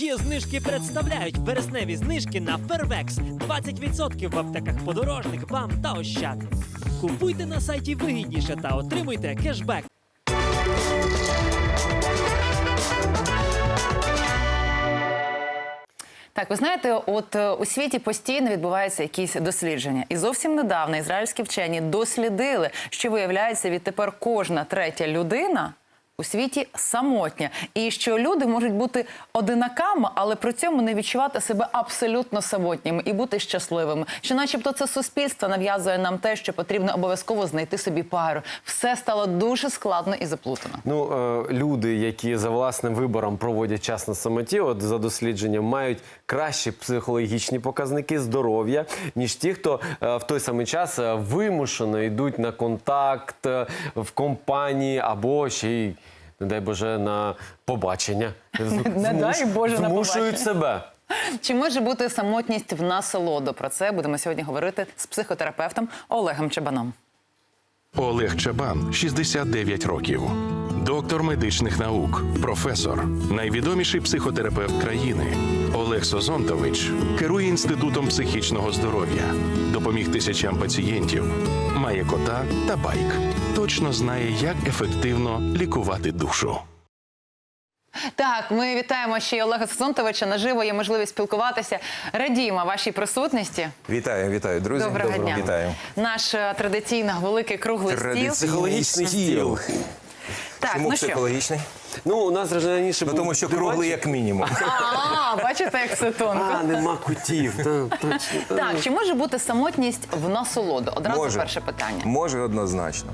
Є знижки представляють вересневі знижки на Фервекс. 20% в аптеках подорожник, бам та ощад. Купуйте на сайті вигідніше та отримуйте кешбек. Так, ви знаєте, от е, у світі постійно відбуваються якісь дослідження, і зовсім недавно ізраїльські вчені дослідили, що виявляється відтепер кожна третя людина. У світі самотня, і що люди можуть бути одинаками, але при цьому не відчувати себе абсолютно самотніми і бути щасливими. Що, начебто, це суспільство нав'язує нам те, що потрібно обов'язково знайти собі пару. Все стало дуже складно і заплутано. Ну, е, люди, які за власним вибором проводять час на самоті, от за дослідженням, мають кращі психологічні показники здоров'я, ніж ті, хто е, в той самий час е, вимушено йдуть на контакт е, в компанії або ще й, не дай Боже, на побачення. Не дай Боже, на Змушують побачення. себе. Чи може бути самотність в насолоду? Про це будемо сьогодні говорити з психотерапевтом Олегом Чебаном. Олег Чабан, 69 років, доктор медичних наук, професор, найвідоміший психотерапевт країни. Олег Созонтович керує інститутом психічного здоров'я, допоміг тисячам пацієнтів, має кота та байк. Точно знає, як ефективно лікувати душу. Так, ми вітаємо ще й Олега Сазонтовича. Наживо є можливість спілкуватися. Радіємо вашій присутності. Вітаю, вітаю, друзі. Доброго, дня. Вітаю. Наш е, традиційно великий круглий стіл. Психологічний стіл. Так, Чому ну що? психологічний? Ну, у нас раніше Ну був тому що диванчик. круглий як мінімум. А, бачите, як все тонко. А, нема кутів. Та, точно. Так, чи може бути самотність в насолоду? Одразу Може. перше питання. Може однозначно.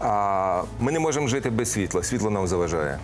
А, ми не можемо жити без світла. Світло нам заважає.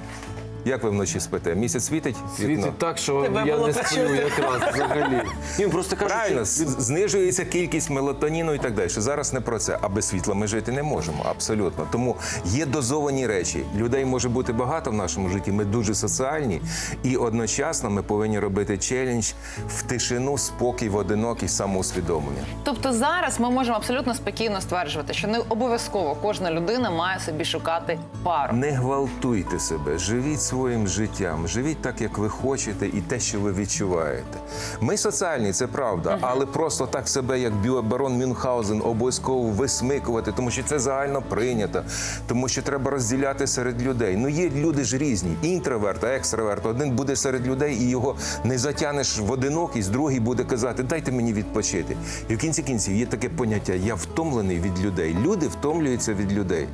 Як ви вночі спите? Місяць світить? Світить Вікно? так, що Тебе я було не сплю почути. якраз взагалі. Він просто каже, Правильно, що з- знижується кількість мелатоніну і так далі. Зараз не про це, а без світла ми жити не можемо. Абсолютно. Тому є дозовані речі. Людей може бути багато в нашому житті. Ми дуже соціальні, і одночасно ми повинні робити челендж в тишину, спокій, в одинокість, самоусвідомлення. Тобто зараз ми можемо абсолютно спокійно стверджувати, що не обов'язково кожна людина має собі шукати пару. Не гвалтуйте себе, живіть своїм життям, живіть так, як ви хочете, і те, що ви відчуваєте. Ми соціальні, це правда, але просто так себе, як біобарон Мюнхгаузен, обов'язково висмикувати, тому що це загально прийнято, тому що треба розділяти серед людей. Ну є люди ж різні, інтроверт, а екстраверт. Один буде серед людей і його не затягнеш в одинокість, другий буде казати, дайте мені відпочити. І в кінці кінців є таке поняття: я втомлений від людей. Люди втомлюються від людей.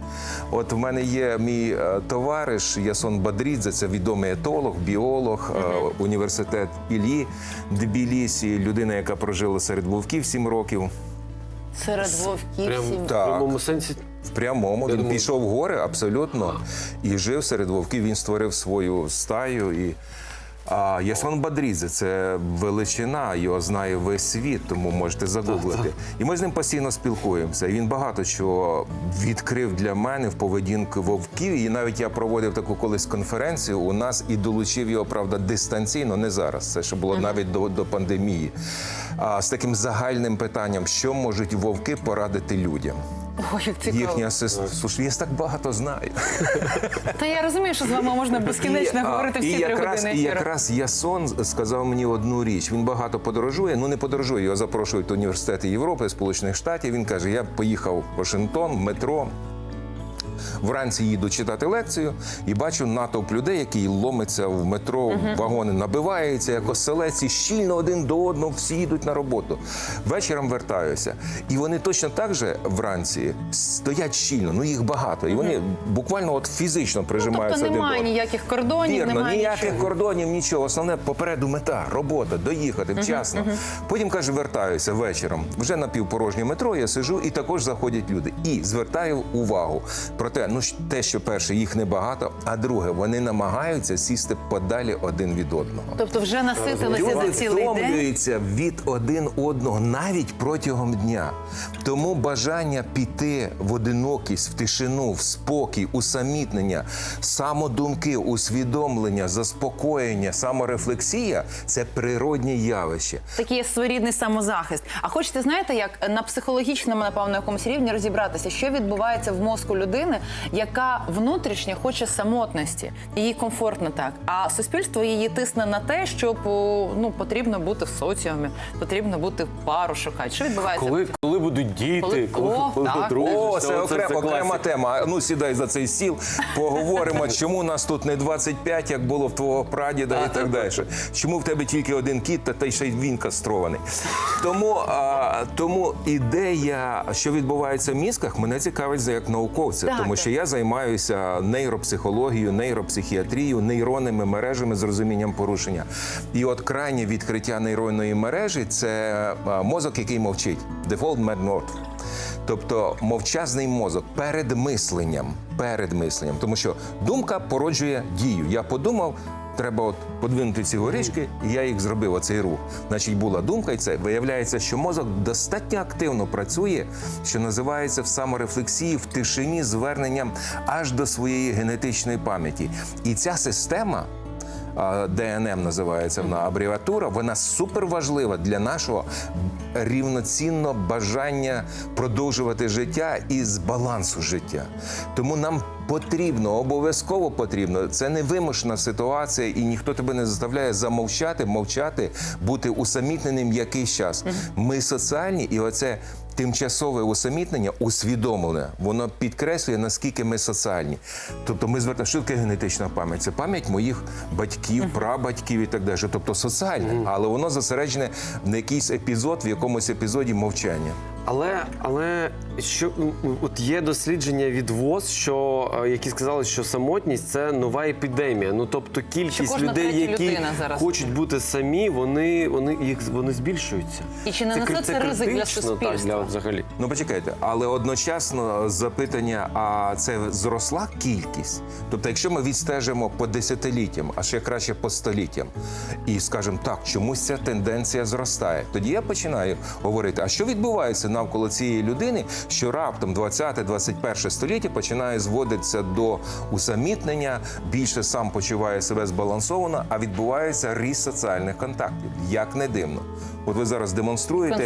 От в мене є мій е, товариш Ясон Бадрідзе, це відомий етолог, біолог, е, університет Іллі Дбілісі, людина, яка прожила серед вовків сім років. Серед вовків прям сім. в Так. прямому сенсі. В прямому він думаю- пішов в гори абсолютно і жив серед вовків. Він створив свою стаю. І а Ясон Бадрідзе це величина, його знає весь світ, тому можете загуглити. І ми з ним постійно спілкуємося. І він багато чого відкрив для мене в поведінку вовків. І навіть я проводив таку колись конференцію у нас і долучив його, правда, дистанційно, не зараз. Це ще було навіть до, до пандемії. А з таким загальним питанням, що можуть вовки порадити людям. Ой, як цікаво. Їхні асистенти. Слушай, я так багато знаю. Та я розумію, що з вами можна безкінечно говорити всі і три якраз, години і ефіру. якраз Ясон сказав мені одну річ. Він багато подорожує. Ну не подорожує. Його запрошують до університети Європи, Сполучених Штатів. Він каже: я поїхав в Вашингтон, метро. Вранці їду читати лекцію і бачу натовп людей, який ломиться в метро, вагони набиваються, як оселець, і щільно один до одного всі їдуть на роботу. Вечором вертаюся. І вони точно так же вранці стоять щільно, ну їх багато. І вони буквально от фізично прижимаються Тобто один до немає одного. ніяких кордонів, Вірно, немає ніяких нічого. кордонів, нічого. Основне попереду мета, робота, доїхати вчасно. Потім каже, вертаюся вечором. Вже на півпорожнє метро я сижу, і також заходять люди. І звертаю увагу про те, ну те, що перше, їх небагато, а друге, вони намагаються сісти подалі один від одного. Тобто вже наситилися за цілий день. втомлюються від один одного навіть протягом дня. Тому бажання піти в одинокість, в тишину, в спокій, усамітнення, самодумки, усвідомлення, заспокоєння, саморефлексія це природнє явище. Такий своєрідний самозахист. А хочете, знаєте, як на психологічному, напевно, якомусь рівні розібратися, що відбувається в мозку людини, людини, яка внутрішньо хоче самотності, їй комфортно так. А суспільство її тисне на те, щоб ну потрібно бути в соціумі, потрібно бути пару шукати. Що відбувається? Коли, коли будуть діти, Коли- коли, О, коли так. одружишся, О, це окрема, окрема тема. Ну сідай за цей стіл, поговоримо, чому нас тут не 25, як було в твого прадіда і так далі. Чому в тебе тільки один кіт, та, та й ще й він кастрований. Тому, а, тому ідея, що відбувається в мізках, мене цікавить за як науковця, Так, тому що я займаюся нейропсихологією, нейропсихіатрією, нейронними мережами з розумінням порушення. І от крайнє відкриття нейронної мережі це мозок, який мовчить. Default mad Mode. Тобто мовчазний мозок перед мисленням, перед мисленням, тому що думка породжує дію. Я подумав, треба от подвинути ці горішки, і я їх зробив оцей рух. Значить, була думка, і це виявляється, що мозок достатньо активно працює, що називається в саморефлексії, в тишині, зверненням аж до своєї генетичної пам'яті. І ця система. ДНМ називається вона абревіатура, вона супер важлива для нашого рівноцінного бажання продовжувати життя і з балансу життя. Тому нам потрібно, обов'язково потрібно. Це не вимушена ситуація, і ніхто тебе не заставляє замовчати, мовчати, бути усамітненим якийсь час. Ми соціальні, і оце тимчасове усамітнення, усвідомлене, воно підкреслює, наскільки ми соціальні. Тобто ми звертаємо, що таке генетична пам'ять? Це пам'ять моїх батьків, прабатьків і так далі. Тобто соціальне, але воно зосереджене на якийсь епізод, в якомусь епізоді мовчання. Але, але що от є дослідження від ВОЗ, що е, які сказали, що самотність це нова епідемія. Ну тобто кількість людей, які хочуть бути самі, вони, вони їх вони збільшуються. І чи не несе кри- це ризик для критично, Так, суспільства? для взагалі. Ну почекайте, але одночасно запитання: а це зросла кількість? Тобто, якщо ми відстежимо по десятиліттям, а ще краще по століттям, і скажемо так, чомусь ця тенденція зростає, тоді я починаю говорити: а що відбувається навколо цієї людини, що раптом 20-21 століття починає зводитися до усамітнення, більше сам почуває себе збалансовано, а відбувається ріст соціальних контактів. Як не дивно. От ви зараз демонструєте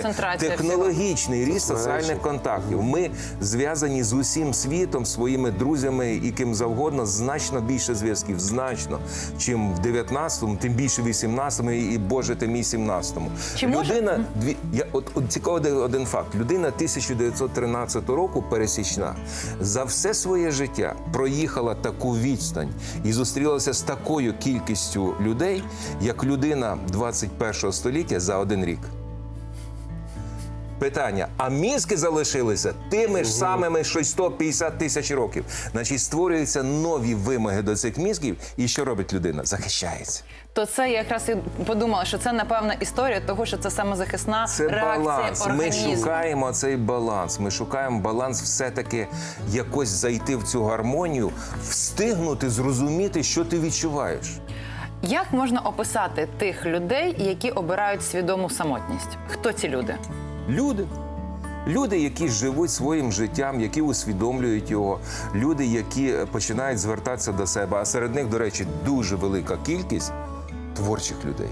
технологічний ріст соціальних контактів. Ми зв'язані з усім світом, своїми друзями і ким завгодно, значно більше зв'язків, значно, чим в 19-му, тим більше в 18-му і Боже тим і 17-му. Чи може- Людина, дві, я, от, от цікавий один факт. Людина 1913 року, пересічна, за все своє життя проїхала таку відстань і зустрілася з такою кількістю людей, як людина 21 століття за один рік. Питання: а мізки залишилися тими ж самими, що й 150 тисяч років. Значить, створюються нові вимоги до цих мізків. І що робить людина? Захищається. То це я якраз і подумала, що це напевно історія того, що це самозахисна Це реакція баланс. Ми шукаємо цей баланс. Ми шукаємо баланс, все-таки якось зайти в цю гармонію, встигнути зрозуміти, що ти відчуваєш. Як можна описати тих людей, які обирають свідому самотність? Хто ці люди? Люди. Люди, які живуть своїм життям, які усвідомлюють його, люди, які починають звертатися до себе. А серед них, до речі, дуже велика кількість творчих людей.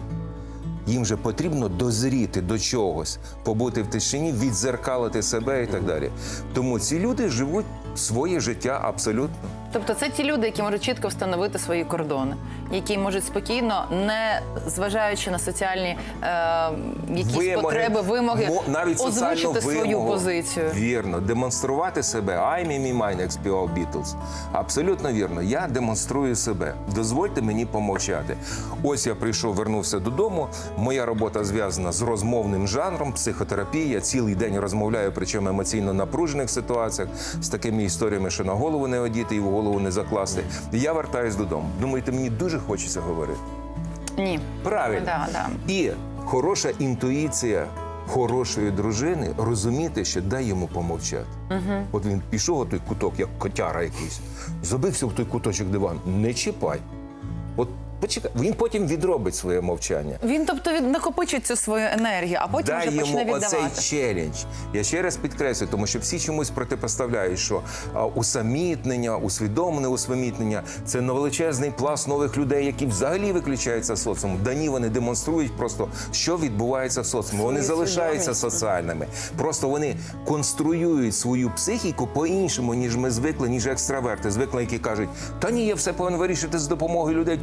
Їм же потрібно дозріти до чогось, побути в тишині, відзеркалити себе і так далі. Тому ці люди живуть своє життя абсолютно. Тобто це ті люди, які можуть чітко встановити свої кордони, які можуть спокійно, не зважаючи на соціальні е, якісь потреби, вимоги, мо- навіть озвучити свою вимогу. позицію. Вірно, демонструвати себе. I'm in me mine, як співав Бітлз. Абсолютно вірно. Я демонструю себе. Дозвольте мені помовчати. Ось я прийшов, вернувся додому. Моя робота зв'язана з розмовним жанром, психотерапія. Я цілий день розмовляю, причому емоційно напружених ситуаціях з такими історіями, що на голову не одіти і в голову не закласти. Я вертаюсь додому. Думаєте, мені дуже хочеться говорити. Ні. Правильно. Да, да. І хороша інтуїція хорошої дружини розуміти, що дай йому помовчати. Угу. От він пішов у той куток, як котяра якийсь, забився в той куточок диван. Не чіпай. От почекай, він потім відробить своє мовчання. Він, тобто, від накопичить цю свою енергію, а потім Дай вже почне йому віддавати. оцей челендж. Я ще раз підкреслю, тому що всі чомусь протипоставляють, що а, усамітнення, усвідомлене усамітнення це величезний пласт нових людей, які взагалі виключаються з соціуму. Дані вони демонструють просто, що відбувається в соціумі. Вони залишаються соціальними. Просто вони конструюють свою психіку по-іншому, ніж ми звикли, ніж екстраверти. Звикли, які кажуть, та ні, я все повинен вирішити з допомогою людей.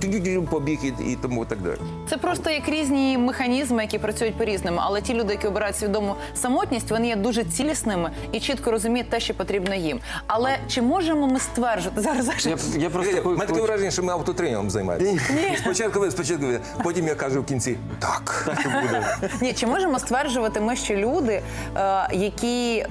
Побіг і, і тому так далі. Це просто як різні механізми, які працюють по-різному. Але ті люди, які обирають свідому самотність, вони є дуже цілісними і чітко розуміють те, що потрібно їм. Але чи можемо ми стверджувати зараз? зараз Я, я просто У хо- мене таке враження, що ми автотренером займаємося. Спочатку ви, спочатку ви. Потім я кажу в кінці так. Ні, чи можемо стверджувати ми, що люди, е, які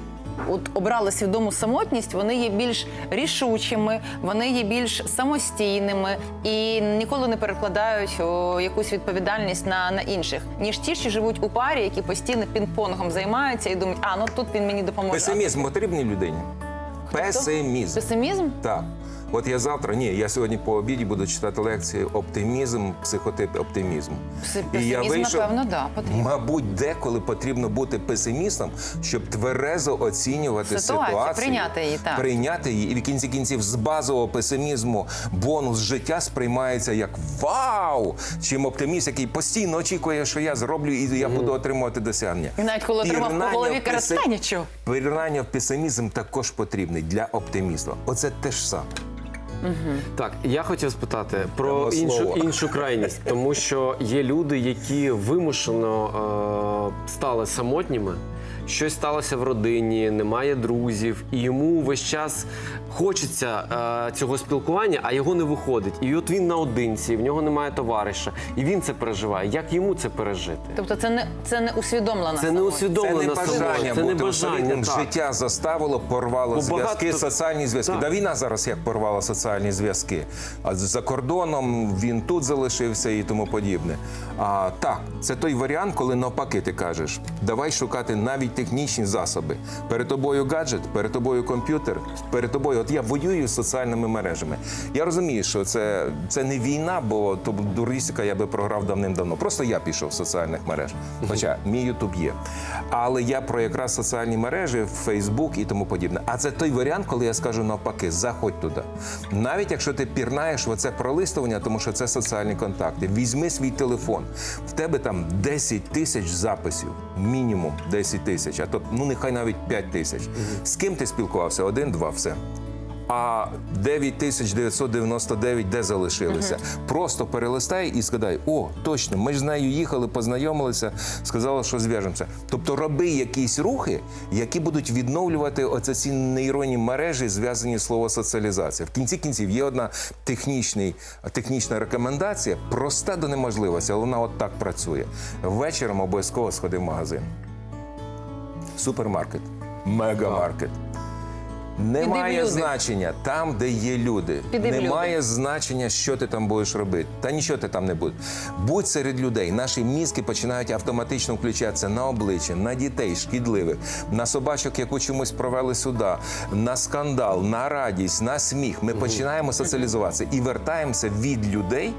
от обрали свідому самотність, вони є більш рішучими, вони є більш самостійними і ніколи не перекладають о, якусь відповідальність на, на інших, ніж ті, що живуть у парі, які постійно пінг-понгом займаються і думають, а ну тут він мені допоможе. Песимізм потрібний людині? Песимізм. Песимізм? Так. От я завтра, ні, я сьогодні по обіді буду читати лекції оптимізм, психотип оптимізму. Пси- Песимізм, напевно, да, потрібно. Мабуть, деколи потрібно бути песимістом, щоб тверезо оцінювати Ситуацію, ситуацію, прийняти її, так. прийняти її, і в кінці кінців з базового песимізму бонус життя сприймається як вау! Чим оптиміст, який постійно очікує, що я зроблю і я буду отримувати досягнення. І навіть коли отримав по голові, нічого». Пірнання в песимізм також потрібний для оптимізму. Оце те ж саме. Так, я хотів спитати про Прямо іншу, слово. іншу крайність, тому що є люди, які вимушено е, стали самотніми. Щось сталося в родині, немає друзів, і йому весь час хочеться е, цього спілкування, а його не виходить. І от він наодинці, в нього немає товариша, і він це переживає. Як йому це пережити? Тобто це не це не усвідомлена Це не самотність. Це не бажання це не бути бажання. Так. Життя заставило, порвало Бо зв'язки, багато- соціальні зв'язки. Так. Да війна зараз як порвала соціальні зв'язки. А за кордоном він тут залишився і тому подібне. А так, це той варіант, коли навпаки ти кажеш, давай шукати навіть технічні засоби. Перед тобою гаджет, перед тобою комп'ютер, перед тобою. От я воюю з соціальними мережами. Я розумію, що це, це не війна, бо то дурістика я би програв давним-давно. Просто я пішов з соціальних мереж. Хоча мій Ютуб є. Але я про якраз соціальні мережі, Фейсбук і тому подібне. А це той варіант, коли я скажу навпаки, заходь туди. Навіть якщо ти пірнаєш в оце пролистування, тому що це соціальні контакти, візьми свій телефон. В тебе там 10 тисяч записів, мінімум 10 тисяч, а то ну нехай навіть 5 тисяч. З ким ти спілкувався? Один, два, все. А 9999 де залишилися? Просто перелистай і згадай, о, точно, ми ж з нею їхали, познайомилися, сказали, що зв'яжемося. Тобто роби якісь рухи, які будуть відновлювати оце ці нейронні мережі, зв'язані з слово соціалізація. В кінці кінців є одна технічний, технічна рекомендація, проста до неможливості, але вона от так працює. Вечором обов'язково сходи в магазин. Супермаркет, мегамаркет. Немає люди. значення там, де є люди. Піди Немає люди. значення, що ти там будеш робити. Та нічого ти там не будеш. Будь серед людей. Наші мізки починають автоматично включатися на обличчя, на дітей шкідливих, на собачок, яку чомусь провели сюди, на скандал, на радість, на сміх. Ми починаємо соціалізуватися і вертаємося від людей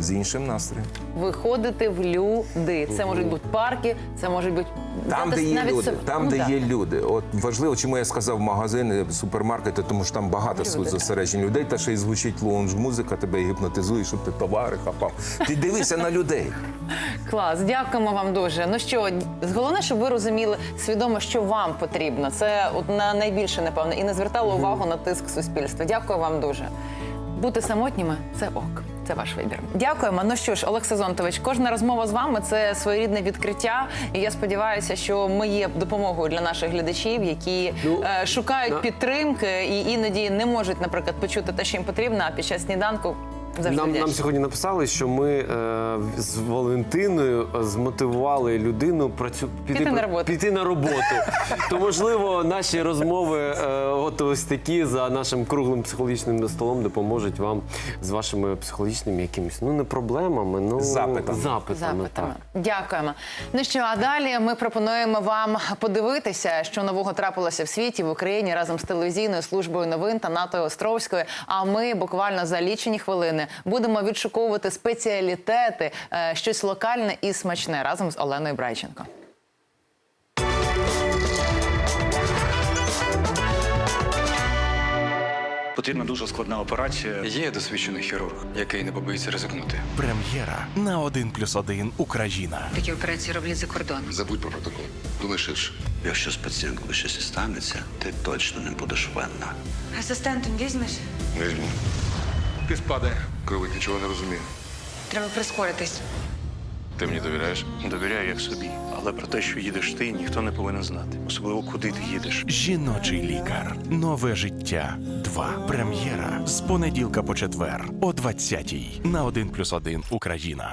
з іншим настроєм. Виходити в люди. Це можуть бути парки, це можуть бути Там, де є навіть люди, себе- там, ну, де да. є люди. От важливо, чому я сказав магазини, супермаркети, тому що там багато Люди, зосереджень людей, та ще й звучить лоунж музика, тебе гіпнотизує, щоб ти товари хапав. Ти дивися на людей. Клас, дякуємо вам дуже. Ну що, головне, щоб ви розуміли свідомо, що вам потрібно. Це от на найбільше, напевно, і не звертали увагу на тиск суспільства. Дякую вам дуже. Бути самотніми це ок. Це ваш вибір. Дякуємо. Ну що ж, Олег Сезонтович, кожна розмова з вами це своєрідне відкриття. І я сподіваюся, що ми є допомогою для наших глядачів, які Ну, е, шукають на- підтримки і іноді не можуть, наприклад, почути те, що їм потрібно, а під час сніданку завжди Нам, нам сьогодні написали, що ми е, з Валентиною змотивували людину працю Піти на роботу. Піти на роботу. То можливо, наші розмови, е, от ось такі за нашим круглим психологічним столом допоможуть вам з вашими психологічними якимись ну не проблемами, ну Запитами. запитами. запитами. Так. Дякуємо. Ну що, а далі ми пропонуємо вам подивитися, що нового трапилося в світі в Україні разом з телевізійною службою новин та Натою Островською. А ми буквально за лічені хвилини України. Будемо відшуковувати спеціалітети, е, щось локальне і смачне разом з Оленою Брайченко. Потрібна дуже складна операція. Є досвідчений хірург, який не побоїться ризикнути. Прем'єра на 1 плюс 1 Україна. Такі операції роблять за кордоном. Забудь про протокол. Думай ширше. Якщо з пацієнткою щось і станеться, ти точно не будеш винна. Асистентом візьмеш? Візьму. Ти спадай. Кровик нічого не розуміє. Треба прискоритись. Ти мені довіряєш? Довіряю як собі. Але про те, що їдеш ти, ніхто не повинен знати. Особливо куди ти їдеш. Жіночий лікар. Нове життя. 2. Прем'єра з понеділка по четвер о 20-й на один плюс один. Україна.